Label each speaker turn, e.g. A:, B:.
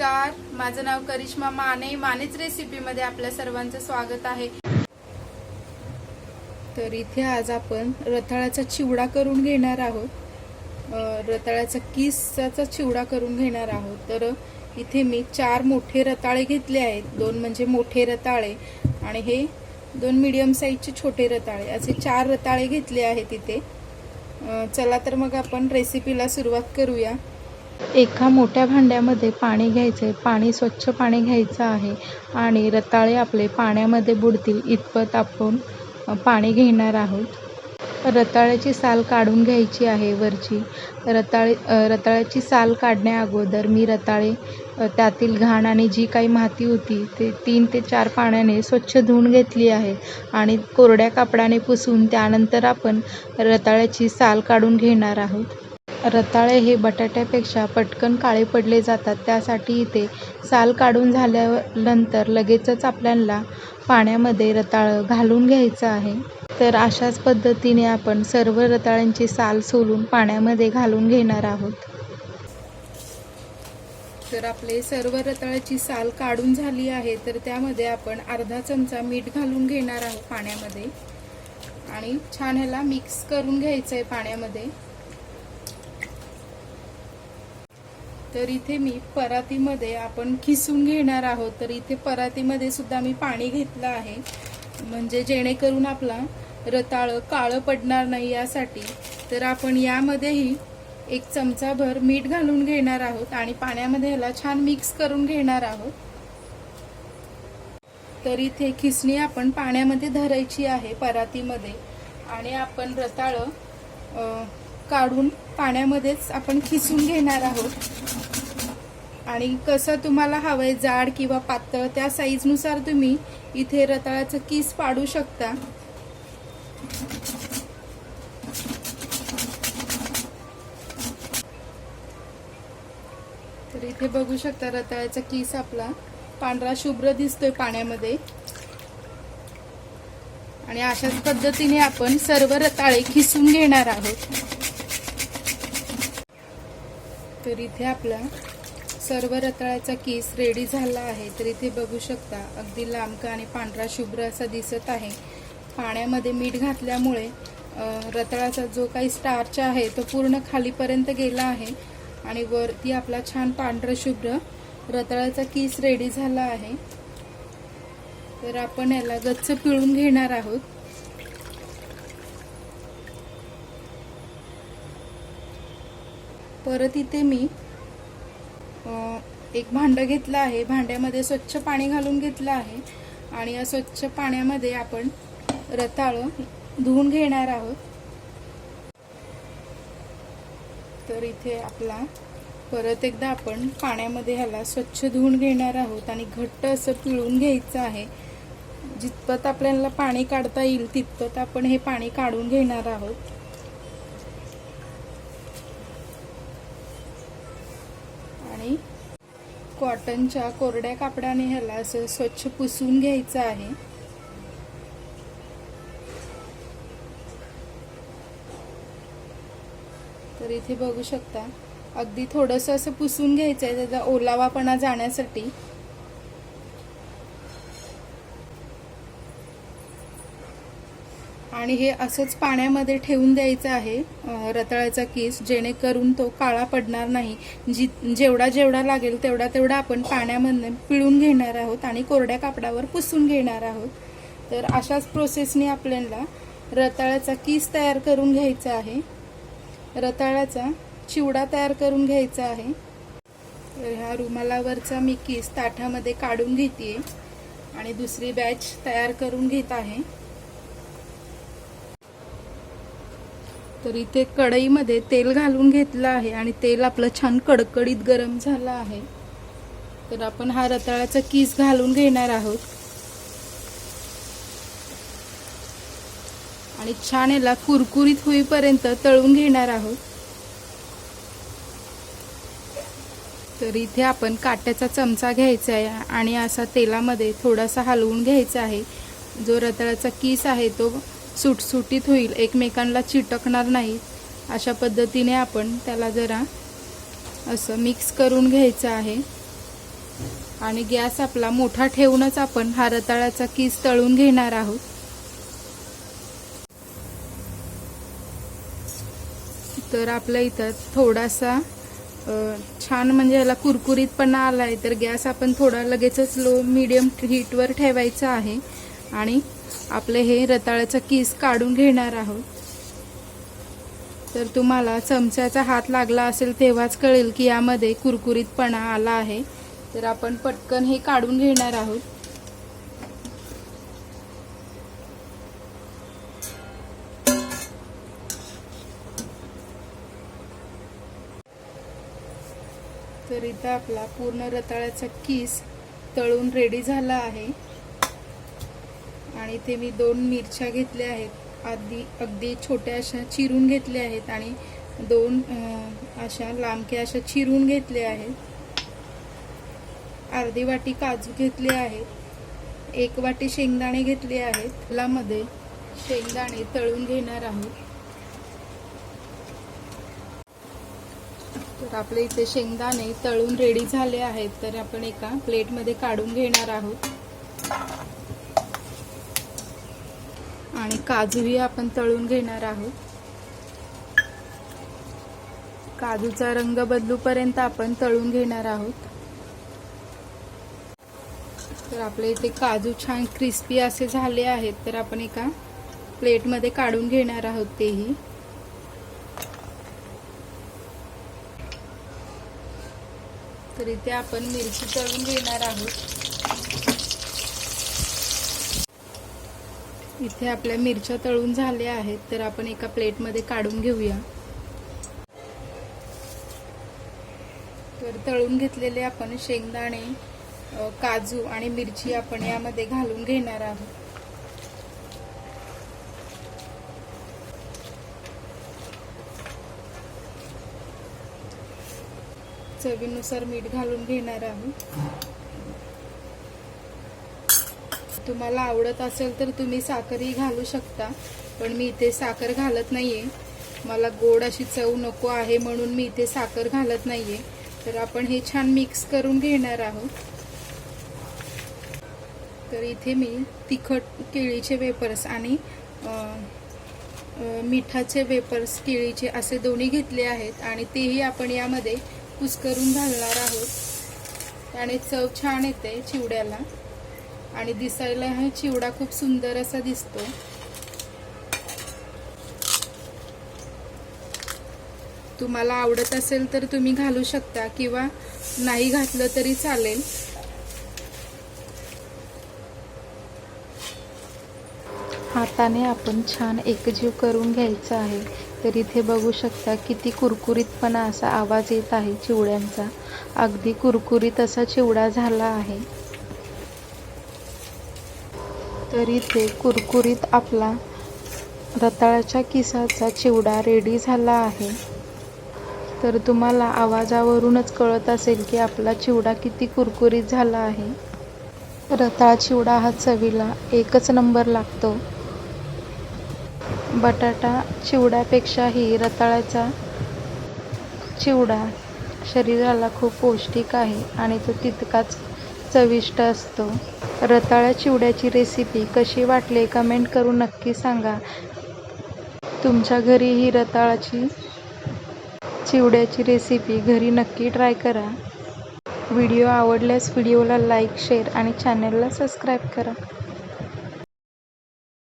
A: नमस्कार. माझं नाव करिश्मा माने. मानेच रेसिपीमध्ये आपल्या सर्वांचं स्वागत आहे. तर इथे आज आपण रताळ्याचा चिवडा करून घेणार आहोत. रताळ्याचा किसचा चिवडा करून घेणार आहोत. तर इथे मी चार मोठे रताळे घेतले आहेत. दोन म्हणजे मोठे रताळे आणि हे दोन मीडियम साईजचे छोटे रताळे. असे चार रताळे घेतले आहेत इथे. चला तर मग आपण रेसिपीला सुरुवात करूया. एका मोठ्या भांड्यामध्ये पाणी घ्यायचं आहे. पाणी स्वच्छ पाणी घ्यायचं आहे आणि रताळे आपले पाण्यामध्ये बुडतील इतपत आपण पाणी घेणार आहोत. रताळ्याची साल काढून घ्यायची आहे वरची. रताळे रताळ्याची साल काढण्या अगोदर मी रताळे त्यातील घाण आणि जी काही माती होती ते तीन ते चार पाण्याने स्वच्छ धुवून घेतली आहे आणि कोरड्या कापडाने पुसून त्यानंतर आपण रताळ्याची साल काढून घेणार आहोत. रताळे हे बटाट्यापेक्षा पटकन काळे पडले जातात. त्यासाठी इथे साल काढून झाल्यानंतर लगेचच आपल्याला पाण्यामध्ये रताळं घालून घ्यायचं आहे. तर अशाच पद्धतीने आपण सर्व रताळ्यांची साल सोलून पाण्यामध्ये घालून घेणार आहोत. तर आपले सर्व रताळ्याची साल काढून झाली आहे तर त्यामध्ये आपण अर्धा चमचा मीठ घालून घेणार आहोत पाण्यामध्ये. आणि छान ह्याला मिक्स करून घ्यायचं आहे पाण्यामध्ये. तर इथे मी परातीमध्ये आपण खिसून घेणार आहोत. तर इथे परातीमध्ये सुद्धा मी पाणी घेतलं आहे. म्हणजे जेणेकरून आपला रताळं काळं पडणार नाही यासाठी. तर आपण यामध्येही एक चमचाभर मीठ घालून घेणार आहोत आणि पाण्यामध्ये ह्याला छान मिक्स करून घेणार आहोत. तर इथे खिसणी आपण पाण्यामध्ये धरायची आहे परातीमध्ये. आणि आपण रताळं काढून पाण्यामध्येच आपण खिसून घेणार आहोत. आणि कसं तुम्हाला हवंय जाड किंवा पातळ त्या साईजनुसार तुम्ही इथे रताळ्याचं किस पाडू शकता. तर इथे बघू शकता रताळ्याचा किस आपला पांढरा शुभ्र दिसतोय पाण्यामध्ये. आणि अशाच पद्धतीने आपण सर्व रताळे खिसून घेणार आहोत. तर इथे आपला सर्व रताळ्याचा केस रेडी झाला आहे. तर इथे बघू शकता अगदी लांबका आणि पांढरा शुभ्र असा दिसत आहे. पाण्यामध्ये मीठ घातल्यामुळे रताळाचा जो काही स्टार्च आहे तो पूर्ण खालीपर्यंत गेला आहे. आणि वरती आपला छान पांढरं शुभ्र रताळाचा किस रेडी झाला आहे. तर आपण याला गच्च पिळून घेणार आहोत. परत इथे मी एक भांडं घेतलं आहे. भांड्यामध्ये स्वच्छ पाणी घालून घेतलं आहे. आणि या स्वच्छ पाण्यामध्ये आपण रताळं धुवून घेणार आहोत. तर इथे आपला परत एकदा आपण पाण्यामध्ये ह्याला स्वच्छ धुवून घेणार आहोत. आणि घट्ट असं पिळून घ्यायचं आहे. जितपत आपल्याला पाणी काढता येईल तितपत आपण हे पाणी काढून घेणार आहोत आणि कॉटनच्या कोरड्या कापडाने ह्याला असं स्वच्छ पुसून घ्यायचं आहे. तर इथे बघू शकता अगदी थोडंसं असं पुसून घ्यायचं आहे त्याचा ओलावापणा जाण्यासाठी. आणि हे असंच पाण्यामध्ये ठेवून द्यायचं आहे रताळ्याचा केस जेणेकरून तो काळा पडणार नाही. जी जेवढा जेवढा लागेल तेवढा तेवढा आपण पाण्यामधून पिळून घेणार आहोत आणि कोरड्या कापडावर पुसून घेणार आहोत. तर अशाच प्रोसेसने आपल्याला रताळ्याचा किस तयार करून घ्यायचा आहे. रताळ्याचा चिवडा तयार करून घ्यायचा आहे. तर ह्या रुमालावरचा मी किस ताठामध्ये काढून घेते आणि दुसरी बॅच तयार करून घेत आहे. तर इथे कढईमध्ये तेल घालून घेतलं आहे आणि तेल आपलं छान कडकडीत गरम झालं आहे. तर आपण हा रताळाचा किस घालून घेणार आहोत. आणि छान याला कुरकुरीत होईपर्यंत तळून घेणार आहोत. तर इथे आपण काट्याचा चमचा घ्यायचा आहे आणि असा तेलामध्ये थोडासा हलवून घ्यायचा आहे. जो रताळाचा किस आहे तो सुटसुटीत होईल एकमेकांना चिटकणार नाही अशा पद्धतीने आपण त्याला जरा असं मिक्स करून घ्यायचं आहे. आणि गॅस आपला मोठा ठेवूनच आपण हा रताळ्याचा किस तळून घेणार आहोत. तर आपल्या इथं थोडासा छान म्हणजे याला कुरकुरीतपणा आला आहे तर गॅस आपण थोडा लगेचच लो मिडियम हीटवर ठेवायचा आहे. आणि आपले हे रताळ्याचं किस काढून घेणार आहोत? तर तुम्हाला चमच्याचा हात लागला असेल तेव्हाच कळेल की यामध्ये कुरकुरीतपणा आला आहे. तर आपण पटकन हे काढून घेणार आहोत. तर इथं आपला पूर्ण रताळ्याचा किस तळून रेडी झाला आहे. आणि इथे मी दोन मिरच्या घेतल्या आहेत. आधी अगदी छोट्या अशा चिरून घेतल्या आहेत आणि दोन अशा लांबक्या अशा चिरून घेतल्या आहेत. अर्धी वाटी काजू घेतले आहेत. एक वाटी शेंगदाणे घेतले आहेत. फुलामध्ये शेंगदाणे तळून घेणार आहोत. तर आपले इथे शेंगदाणे तळून रेडी झाले आहेत. तर आपण एका प्लेटमध्ये काढून घेणार आहोत. आणि काजूही आपण तळून घेणार आहोत. काजूचा रंग बदलूपर्यंत आपण तळून घेणार आहोत. तर आपले इथे काजू छान क्रिस्पी असे झाले आहेत तर आपण एका प्लेटमध्ये काढून घेणार आहोत तेही. तर इथे आपण मिरची तळून घेणार आहोत. इथे आपल्या मिरच्या तळून झाल्या आहेत तर आपण एका प्लेटमध्ये काढून घेऊया. तर तळून घेतलेले आपण शेंगदाणे काजू आणि मिरची आपण यामध्ये घालून घेणार आहोत. चवीनुसार मीठ घालून घेणार आहोत. तुम्हाला आवडत असेल तर तुम्ही साखरही घालू शकता पण मी इथे साखर घालत नाहीये. मला गोड अशी चव नको आहे म्हणून मी इथे साखर घालत नाहीये. तर आपण हे छान मिक्स करून घेणार आहोत. तर इथे मी तिखट केळीचे वेपर्स आणि मिठाचे वेपर्स केळीचे असे दोन्ही घेतले आहेत आणि तेही आपण यामध्ये कुस्करून घालणार आहोत. त्याने चव छान येते चिवड्याला. आणि दिसायला हा चिवडा खूप सुंदर असा दिसतो. तुम्हाला आवडत असेल तर तुम्ही घालू शकता किंवा नाही घातलं तरी चालेल. हाताने आपण छान एकजीव करून घ्यायचं आहे. तर इथे बघू शकता किती कुरकुरीतपणा असा आवाज येत आहे चिवड्यांचा. अगदी कुरकुरीत असा चिवडा झाला आहे. तर इथे कुरकुरीत आपला रताळ्याच्या किसाचा चिवडा रेडी झाला आहे. तर तुम्हाला आवाजावरूनच कळत असेल की आपला चिवडा किती कुरकुरीत झाला आहे. रताळा चिवडा हा चवीला एकच नंबर लागतो. बटाटा चिवड्यापेक्षाही रताळ्याचा चिवडा शरीराला खूप पौष्टिक आहे आणि तो तितकाच चविष्ट असतो. रताळ्या चिवड्याची रेसिपी कशी वाटली कमेंट करून नक्की सांगा. तुमच्या घरी ही रताळाची चिवड्याची रेसिपी घरी नक्की ट्राय करा. व्हिडिओ आवडल्यास व्हिडिओला लाईक शेअर आणि चॅनलला सबस्क्राईब करा.